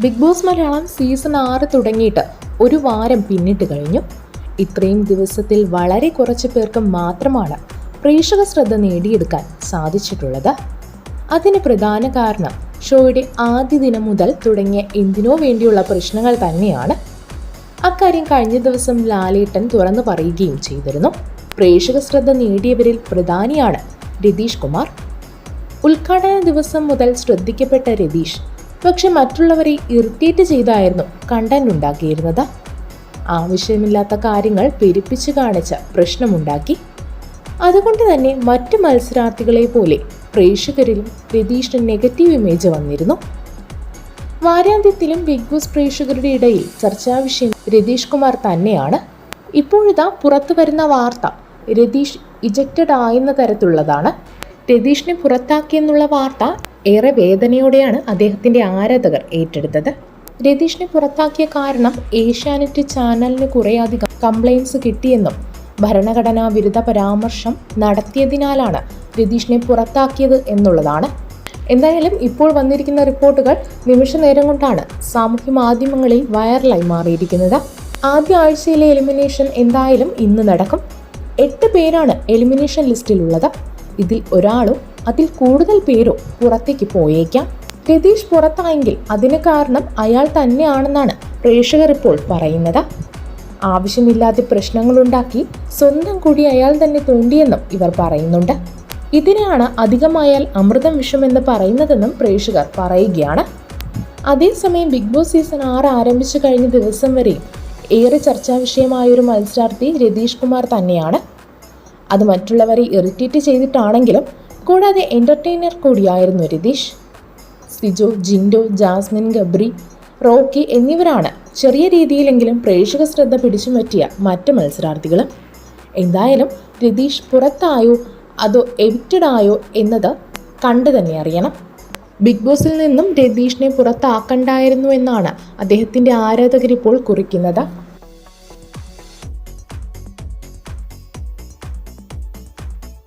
Big boss Malayalam season ആറ് തുടങ്ങിയിട്ട് ഒരു വാരം പിന്നിട്ട് കഴിഞ്ഞു. ഇത്രയും ദിവസത്തിൽ വളരെ കുറച്ച് പേർക്ക് മാത്രമാണ് പ്രേക്ഷക ശ്രദ്ധ നേടിയെടുക്കാൻ സാധിച്ചിട്ടുള്ളത്. അതിന് പ്രധാന കാരണം ഷോയുടെ ആദ്യ ദിനം മുതൽ തുടങ്ങിയ എന്തിനോ വേണ്ടിയുള്ള പ്രശ്നങ്ങൾ തന്നെയാണ്. അക്കാര്യം കഴിഞ്ഞ ദിവസം ലാലേട്ടൻ തുറന്നു പറയുകയും ചെയ്തിരുന്നു. പ്രേക്ഷക ശ്രദ്ധ നേടിയവരിൽ പ്രധാനിയാണ് രതീഷ് കുമാർ. ഉദ്ഘാടന ദിവസം മുതൽ ശ്രദ്ധിക്കപ്പെട്ട രതീഷ് പക്ഷെ മറ്റുള്ളവരെ ഇറിറ്റേറ്റ് ചെയ്തായിരുന്നു കണ്ടന്റ് ഉണ്ടാക്കിയിരുന്നത് ആവശ്യമില്ലാത്ത കാര്യങ്ങൾ പെരുപ്പിച്ച് കാണിച്ച പ്രശ്നമുണ്ടാക്കി. അതുകൊണ്ട് തന്നെ മറ്റ് മത്സരാർത്ഥികളെ പോലെ പ്രേക്ഷകരിലും രതീഷിന് നെഗറ്റീവ് ഇമേജ് വന്നിരുന്നു. വാരാന്ത്യത്തിലും ബിഗ് ബോസ് പ്രേക്ഷകരുടെ ഇടയിൽ ചർച്ചാ വിഷയം രതീഷ് കുമാർ തന്നെയാണ്. ഇപ്പോഴിതാ പുറത്തു വരുന്ന വാർത്ത രതീഷ് ഇജക്റ്റഡ് ആയെന്ന തരത്തിലുള്ളതാണ്. രതീഷിനെ പുറത്താക്കിയെന്നുള്ള വാർത്ത ഏറെ വേദനയോടെയാണ് അദ്ദേഹത്തിന്റെ ആരാധകർ ഏറ്റെടുത്തത്. രതീഷിനെ പുറത്താക്കിയ കാരണം ഏഷ്യാനെറ്റ് ചാനലിന് കുറേയധികം കംപ്ലയിൻസ് കിട്ടിയെന്നും ഭരണഘടനാ വിരുദ്ധ പരാമർശം നടത്തിയതിനാലാണ് രതീഷിനെ പുറത്താക്കിയത് എന്നുള്ളതാണ്. എന്തായാലും ഇപ്പോൾ വന്നിരിക്കുന്ന റിപ്പോർട്ടുകൾ നിമിഷ നേരം കൊണ്ടാണ് സാമൂഹ്യ മാധ്യമങ്ങളിൽ വൈറലായി മാറിയിരിക്കുന്നത്. ആദ്യ ആഴ്ചയിലെ എലിമിനേഷൻ എന്തായാലും ഇന്ന് നടക്കും. എട്ട് പേരാണ് എലിമിനേഷൻ ലിസ്റ്റിലുള്ളത് ഇതിൽ ഒരാളോ അതിൽ കൂടുതൽ പേരും പുറത്തേക്ക് പോയേക്കാം. രതീഷ് പുറത്തായെങ്കിൽ അതിന് കാരണം അയാൾ തന്നെയാണെന്നാണ് പ്രേക്ഷകർ ഇപ്പോൾ പറയുന്നത്. ആവശ്യമില്ലാത്ത പ്രശ്നങ്ങളുണ്ടാക്കി സ്വന്തം കൂടി അയാൾ തന്നെ തോണ്ടിയെന്നും ഇവർ പറയുന്നുണ്ട്. ഇതിനെയാണ് അധികമായാൽ അമൃതം വിഷമെന്ന് പറയുന്നതെന്നും പ്രേക്ഷകർ പറയുകയാണ്. അതേസമയം ബിഗ് ബോസ് സീസൺ ആറ് ആരംഭിച്ചു കഴിഞ്ഞ ദിവസം വരെ ഏറെ ചർച്ചാ വിഷയമായ ഒരു മത്സരാർത്ഥി രതീഷ് കുമാർ തന്നെയാണ്. അത് മറ്റുള്ളവരെ ഇറിറ്റേറ്റ് ചെയ്തിട്ടാണെങ്കിലും കൂടാതെ എന്റർടൈനർ കൂടിയായിരുന്നു രതീഷ്. സിജോ ജിൻഡോ ജാസ്മിൻ ഗബ്രി റോക്കി എന്നിവരാണ് ചെറിയ രീതിയിലെങ്കിലും പ്രേക്ഷക ശ്രദ്ധ പിടിച്ചു പറ്റിയ മറ്റ് മത്സരാർത്ഥികൾ എന്തായാലും രതീഷ് പുറത്തായോ അതോ എഡിറ്റഡ് ആയോ എന്നത് കണ്ടു തന്നെ അറിയണം. ബിഗ് ബോസിൽ നിന്നും രതീഷിനെ പുറത്താക്കണ്ടായിരുന്നു എന്നാണ് അദ്ദേഹത്തിന്റെ ആരാധകരിപ്പോൾ കുറിക്കുന്നത്.